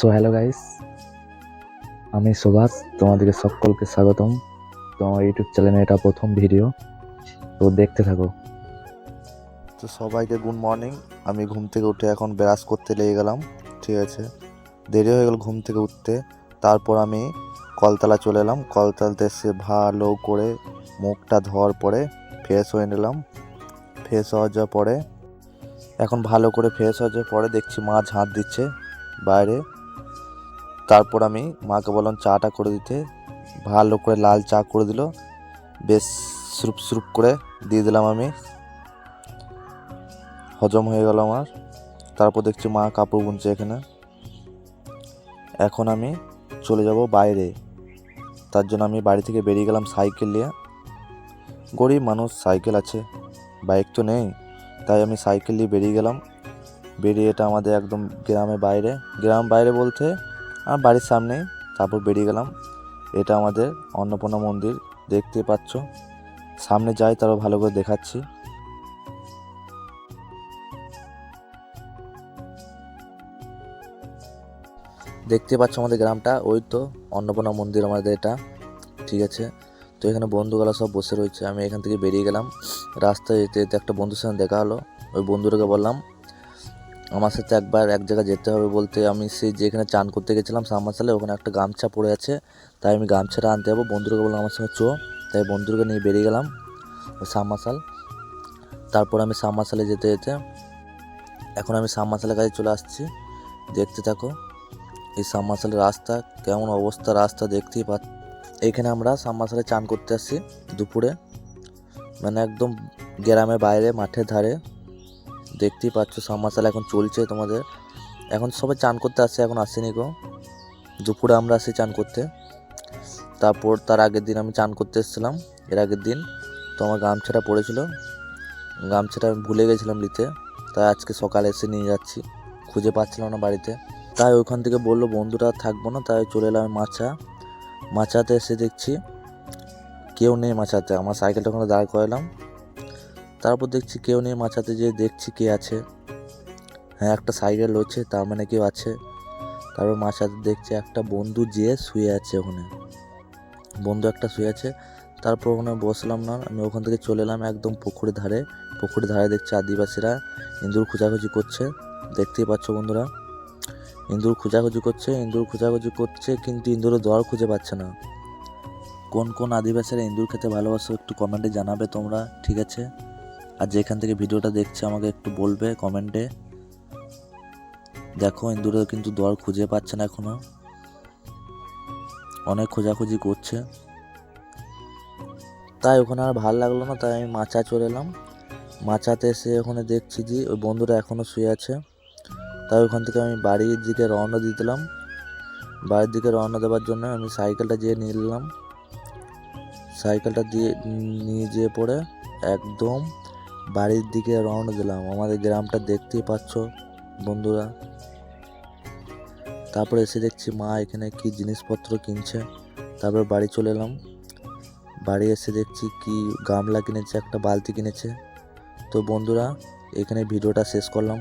So hello guys আমি সুভাষ, তোমাদেরকে সকলকে স্বাগতম। তোমার ইউটিউব চ্যানেলে এটা প্রথম ভিডিও তো দেখতে থাকো। তো সবাইকে গুড মর্নিং আমি ঘুম থেকে উঠে এখন ব্রাশ করতে লেগে গেলাম, ঠিক আছে? দেরি হয়ে গেল ঘুম থেকে উঠতে। তারপর আমি কলতলা চলে এলাম। কলতলাতে এসে ভালো করে মুখটা ধোয়ার পরে ফ্রেশ হয়ে নিলাম। ফ্রেশ হওয়া যাওয়ার পরে, এখন ভালো করে ফ্রেশ হওয়া যাওয়ার পরে দেখছি মা ঝাঁট দিচ্ছে বাইরে। তারপর আমি মাকে বললাম চাটা করে দিতে। ভালো করে লাল চা করে দিল। বেশ সুরুপ সুরুপ করে দিয়ে দিলাম আমি। হজম হয়ে গেল আমার। তারপর দেখছি মা কাপড় বুনছে এখানে। এখন আমি চলে যাব বাইরে। তার জন্য আমি বাড়ি থেকে বেরিয়ে গেলাম সাইকেল নিয়ে। গরিব মানুষ, সাইকেল আছে। বাইক তো নেই। তাই আমি সাইকেল নিয়ে বেরিয়ে গেলাম। বেরিয়ে এটা আমাদের একদম গ্রামে বাইরে। গ্রাম বাইরে বলতে আমার বাড়ির সামনে তারপর বেরিয়ে গেলাম। এটা আমাদের অন্নপূর্ণা মন্দির, দেখতে পাচ্ছ। সামনে যাই তারও ভালো করে দেখাচ্ছি। দেখতে পাচ্ছ আমাদের গ্রামটা, ওই তো অন্নপূর্ণা মন্দির আমাদের এটা, ঠিক আছে। তো এখানে বন্ধুগুলো সব বসে রয়েছে, আমি এখান থেকে বেরিয়ে গেলাম। রাস্তায় যেতে যেতে একটা বন্ধুর সঙ্গে দেখা হলো, ওই বন্ধুটাকে বললাম আমার সাথে একবার এক জায়গায় যেতে হবে বলতে আমি সেই যেখানে চান করতে গেছিলাম সালে, ওখানে একটা গামছা পড়ে আছে। তাই আমি গামছাটা আনতে যাব। বন্ধুকে বললাম, আমার সঙ্গে চো। তাই বন্ধুকে নিয়ে বেরিয়ে গেলাম ওই সামাশাল তারপর আমি সামাশালে যেতে যেতে এখন আমি সামাশালের কাছে চলে আসছি। দেখতে থাকো এই সাবমার্শালের রাস্তা, কেমন অবস্থা রাস্তা দেখতেই পাচ্ছ এইখানে আমরা সাবমার্শালে চান করতে আসছি দুপুরে। মানে একদম গ্রামের বাইরে, মাঠের ধারে। দেখতেই পাচ্ছ সাবমার্শাল এখন চলছে তোমাদের। এখন সবাই চান করতে আসছে এখন আসেনি গো। দুপুরে আমরা আসি চান করতে। তারপর তার আগের দিন আমি চান করতে এসেছিলাম, এর আগের দিন। তো আমার গামছাটা পড়েছিল। গামছাটা আমি ভুলে গেছিলাম নিতে। তাই আজকে সকালে এসে নিয়ে যাচ্ছি। খুঁজে পাচ্ছিলাম না বাড়িতে। তাই ওখান থেকে বলল, বন্ধুরা আর থাকব না। তাই চলে এলাম মাছা। মাছাতে এসে দেখছি, কেউ নেই মাছাতে। আমার সাইকেলটা ওখানে দাঁড় করালাম। তারপর দেখছি কেউ নেই মাচাতে যেয়ে দেখছি কে আছে। হ্যাঁ একটা সাইকেল রয়েছে, তার মানে কেউ আছে। তারপর মাচাতে দেখছি একটা বন্ধু যে শুয়ে আছে ওখানে। বন্ধু একটা শুয়ে আছে, তারপর ওখানে বসলাম না, আমি ওখান থেকে চলে এলাম একদম পুকুরের ধারে। পুকুরের ধারে দেখছি আদিবাসীরা ইঁদুর খোঁজাখুঁজি করছে। দেখতেই পাচ্ছ বন্ধুরা, ইঁদুর খোঁজাখুঁজি করছে, ইঁদুর খোঁজাখুঁজি করছে, কিন্তু ইঁদুরের দর খুঁজে পাচ্ছে না। কোন কোন আদিবাসীরা ইঁদুর খেতে ভালোবাসো একটু কমেন্টে জানাবে তোমরা, ঠিক আছে? আর যেখান থেকে ভিডিওটা দেখছে আমাকে একটু বলবে কমেন্টে দেখো ইঁদুরের কিন্তু দর খুঁজে পাচ্ছে না এখনও। অনেক খোঁজাখুঁজি করছে। তাই ওখানে আর ভালো লাগল না, তাই আমি মাচা চলে এলাম। মাচাতে এসে ওখানে দেখছি যে, ওই বন্ধুরা এখনও শুয়ে আছে। তাই ওখান থেকে আমি বাড়ির দিকে রওনা দিলাম। বাড়ির দিকে রওনা দেওয়ার জন্য আমি সাইকেলটা যেয়ে নিয়ে নিলাম। সাইকেলটা দিয়ে নিয়ে যেয়ে পড়ে একদম বাড়ির দিকে রওনা দিলাম। আমাদের গ্রামটা দেখতেই পাচ্ছ বন্ধুরা। তারপরে এসে দেখছি মা এখানে কি জিনিসপত্র কিনছে। তারপর বাড়ি চলে এলাম। বাড়ি এসে দেখছি কি গামলা কিনেছে, একটা বালতি কিনেছে। তো বন্ধুরা, এখানে ভিডিওটা শেষ করলাম।